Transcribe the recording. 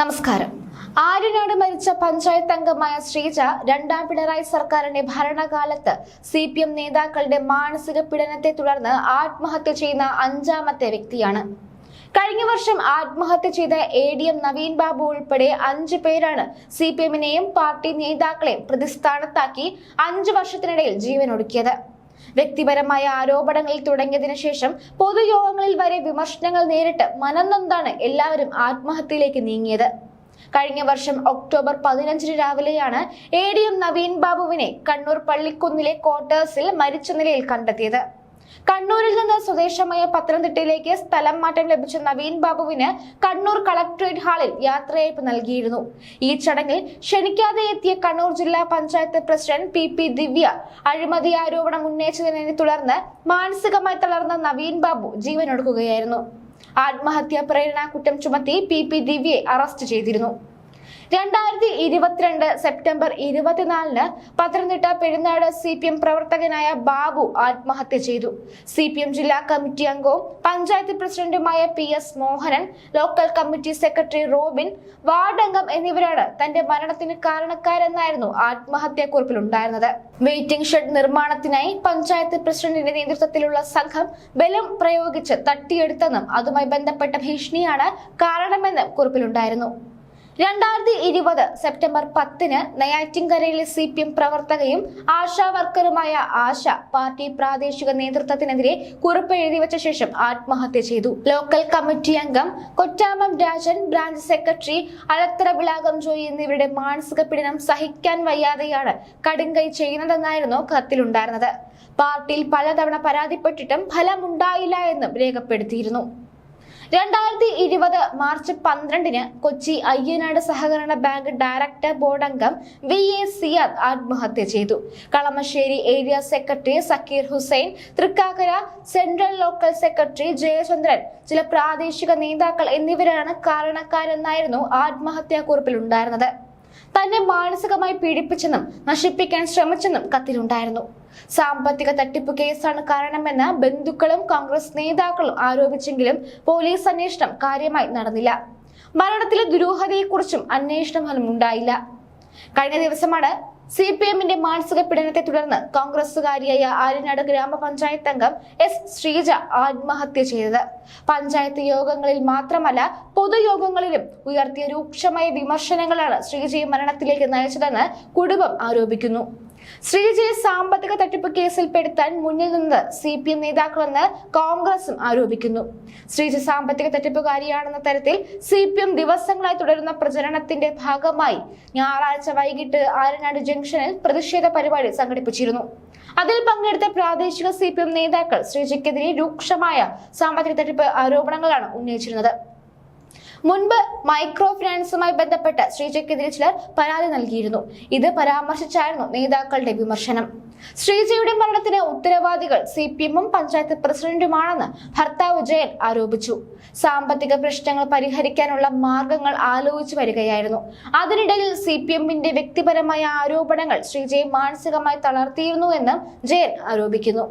നമസ്കാരം. ആര്യനാട് മരിച്ച പഞ്ചായത്ത് അംഗമായ ശ്രീജ രണ്ടാം പിണറായി സർക്കാരിന്റെ ഭരണകാലത്ത് സി പി എം നേതാക്കളുടെ മാനസിക പീഡനത്തെ തുടർന്ന് ആത്മഹത്യ ചെയ്യുന്ന അഞ്ചാമത്തെ വ്യക്തിയാണ്. കഴിഞ്ഞ വർഷം ആത്മഹത്യ ചെയ്ത A D M Naveen Babu ഉൾപ്പെടെ അഞ്ചു പേരാണ് സി പി എമ്മിനെയും പാർട്ടി നേതാക്കളെയും പ്രതിസ്ഥാനത്താക്കി അഞ്ചു വർഷത്തിനിടയിൽ ജീവനൊടുക്കിയത്. വ്യക്തിപരമായ ആരോപണങ്ങൾ തുടങ്ങിയതിനു ശേഷം പൊതുയോഗങ്ങളിൽ വരെ വിമർശനങ്ങൾ നേരിട്ട് മനംനൊന്താണ് എല്ലാവരും ആത്മഹത്യയിലേക്ക് നീങ്ങിയത്. കഴിഞ്ഞ വർഷം ഒക്ടോബർ പതിനഞ്ചിന് രാവിലെയാണ് എ ഡി എം നവീൻ ബാബുവിനെ കണ്ണൂർ പള്ളിക്കുന്നിലെ ക്വാർട്ടേഴ്സിൽ മരിച്ച നിലയിൽ കണ്ടെത്തിയത്. കണ്ണൂരിൽ നിന്ന് സ്വദേശമായ പത്തനംതിട്ടയിലേക്ക് സ്ഥലം മാറ്റം ലഭിച്ച നവീൻ ബാബുവിന് കണ്ണൂർ കളക്ടറേറ്റ് ഹാളിൽ യാത്രയയപ്പ് നൽകിയിരുന്നു. ഈ ചടങ്ങിൽ ക്ഷണിക്കാതെ എത്തിയ കണ്ണൂർ ജില്ലാ panchayat president P P Divya അഴിമതി ആരോപണം ഉന്നയിച്ചതിനെ തുടർന്ന് മാനസികമായി തളർന്ന നവീൻ ബാബു ജീവനൊടുക്കുകയായിരുന്നു. ആത്മഹത്യാ പ്രേരണ കുറ്റം ചുമത്തി പി പി ദിവ്യയെ അറസ്റ്റ് ചെയ്തിരുന്നു. രണ്ടായിരത്തി ഇരുപത്തിരണ്ട് സെപ്റ്റംബർ ഇരുപത്തിനാലിന് Pathanamthitta Perunad C P M പ്രവർത്തകനായ ബാബു ആത്മഹത്യ ചെയ്തു. സി പി എം ജില്ലാ കമ്മിറ്റി അംഗവും പഞ്ചായത്ത് പ്രസിഡന്റുമായ P S Mohanan local committee secretary Robin ward അംഗം എന്നിവരാണ് തന്റെ മരണത്തിന് കാരണക്കാരെന്നായിരുന്നു ആത്മഹത്യാക്കുറിപ്പിൽ ഉണ്ടായിരുന്നത് വെയിറ്റിംഗ് ഷെഡ് നിർമ്മാണത്തിനായി പഞ്ചായത്ത് പ്രസിഡന്റിന്റെ നേതൃത്വത്തിലുള്ള സംഘം ബലം പ്രയോഗിച്ച് തട്ടിയെടുത്തെന്നും അതുമായി ബന്ധപ്പെട്ട ഭീഷണിയാണ് കാരണമെന്നും കുറിപ്പിലുണ്ടായിരുന്നു. രണ്ടായിരത്തി ഇരുപത് സെപ്റ്റംബർ പത്തിന് നെയ്യാറ്റിൻകരയിലെ സി പി എം പ്രവർത്തകയും ആശാ വർക്കറുമായ ആശ പാർട്ടി പ്രാദേശിക നേതൃത്വത്തിനെതിരെ കുറിപ്പ് എഴുതി വെച്ച ശേഷം ആത്മഹത്യ ചെയ്തു. ലോക്കൽ കമ്മിറ്റി അംഗം കൊറ്റാമം രാജൻ ബ്രാഞ്ച് സെക്രട്ടറി അലത്തറ വിളാകം ജോയി എന്നിവരുടെ മാനസിക പീഡനം സഹിക്കാൻ വയ്യാതെയാണ് കടുങ്കൈ ചെയ്യുന്നതെന്നായിരുന്നു കത്തിലുണ്ടായിരുന്നത്. പാർട്ടിയിൽ പലതവണ പരാതിപ്പെട്ടിട്ടും ഫലമുണ്ടായില്ല എന്നും രേഖപ്പെടുത്തിയിരുന്നു. രണ്ടായിരത്തി ഇരുപത് മാർച്ച് പന്ത്രണ്ടിന് കൊച്ചി അയ്യനാട് സഹകരണ ബാങ്ക് ഡയറക്ടർ ബോർഡ് അംഗം വി എ സിയാദ് ആത്മഹത്യ ചെയ്തു. Kalamassery area secretary Sakeer Hussain Thrikkakara central local secretary Jayachandran ചില പ്രാദേശിക നേതാക്കൾ എന്നിവരാണ് കാരണക്കാരെന്നായിരുന്നു ആത്മഹത്യാക്കുറിപ്പിൽ ഉണ്ടായിരുന്നത്. തന്നെ മാനസികമായി പീഡിപ്പിച്ചെന്നും നശിപ്പിക്കാൻ ശ്രമിച്ചെന്നും കത്തിലുണ്ടായിരുന്നു. സാമ്പത്തിക തട്ടിപ്പ് കേസാണ് കാരണമെന്ന് ബന്ധുക്കളും കോൺഗ്രസ് നേതാക്കളും ആരോപിച്ചെങ്കിലും പോലീസ് അന്വേഷണം കാര്യമായി നടന്നില്ല. മരണത്തിലെ ദുരൂഹതയെക്കുറിച്ചും അന്വേഷണം ഫലം ഉണ്ടായില്ല. കഴിഞ്ഞ ദിവസമാണ് സി പി എമ്മിന്റെ മാനസിക പീഡനത്തെ തുടർന്ന് കോൺഗ്രസുകാരിയായ ആര്യനാട് ഗ്രാമപഞ്ചായത്ത് അംഗം എസ് ശ്രീജ ആത്മഹത്യ ചെയ്തത്. പഞ്ചായത്ത് യോഗങ്ങളിൽ മാത്രമല്ല പൊതുയോഗങ്ങളിലും ഉയർത്തിയ രൂക്ഷമായ വിമർശനങ്ങളാണ് ശ്രീജയെ മരണത്തിലേക്ക് നയിച്ചതെന്ന് കുടുംബം ആരോപിക്കുന്നു. ശ്രീജയെ സാമ്പത്തിക തട്ടിപ്പ് കേസിൽ പെടുത്താൻ മുന്നിൽ നിന്ന് സി പി എം നേതാക്കളെന്ന് കോൺഗ്രസും ആരോപിക്കുന്നു. ശ്രീജ സാമ്പത്തിക തട്ടിപ്പുകാരിയാണെന്ന തരത്തിൽ സി പി എം ദിവസങ്ങളായി തുടരുന്ന പ്രചരണത്തിന്റെ ഭാഗമായി ഞായറാഴ്ച വൈകിട്ട് ആരനാട് ജംഗ്ഷനിൽ പ്രതിഷേധ പരിപാടി സംഘടിപ്പിച്ചിരുന്നു. അതിൽ പങ്കെടുത്ത പ്രാദേശിക സി പി എം നേതാക്കൾ ശ്രീജയ്ക്കെതിരെ രൂക്ഷമായ സാമ്പത്തിക തട്ടിപ്പ് ആരോപണങ്ങളാണ് ഉന്നയിച്ചിരുന്നത്. മുൻപ് മൈക്രോ ഫിനാൻസുമായി ബന്ധപ്പെട്ട് ശ്രീജയ്ക്കെതിരെ ചിലർ പരാതി നൽകിയിരുന്നു. ഇത് പരാമർശിച്ചായിരുന്നു നേതാക്കളുടെ വിമർശനം. ശ്രീജയുടെ മരണത്തിന് ഉത്തരവാദികൾ സി പി എമ്മും പഞ്ചായത്ത് പ്രസിഡന്റുമാണെന്ന് ഭർത്താവ് ജയൻ ആരോപിച്ചു. സാമ്പത്തിക പ്രശ്നങ്ങൾ പരിഹരിക്കാനുള്ള മാർഗങ്ങൾ ആലോചിച്ചു വരികയായിരുന്നു. അതിനിടയിൽ സി പി എമ്മിന്റെ വ്യക്തിപരമായ ആരോപണങ്ങൾ ശ്രീജയെ മാനസികമായി തളർത്തിയിരുന്നു എന്നും ജയൻ ആരോപിക്കുന്നു.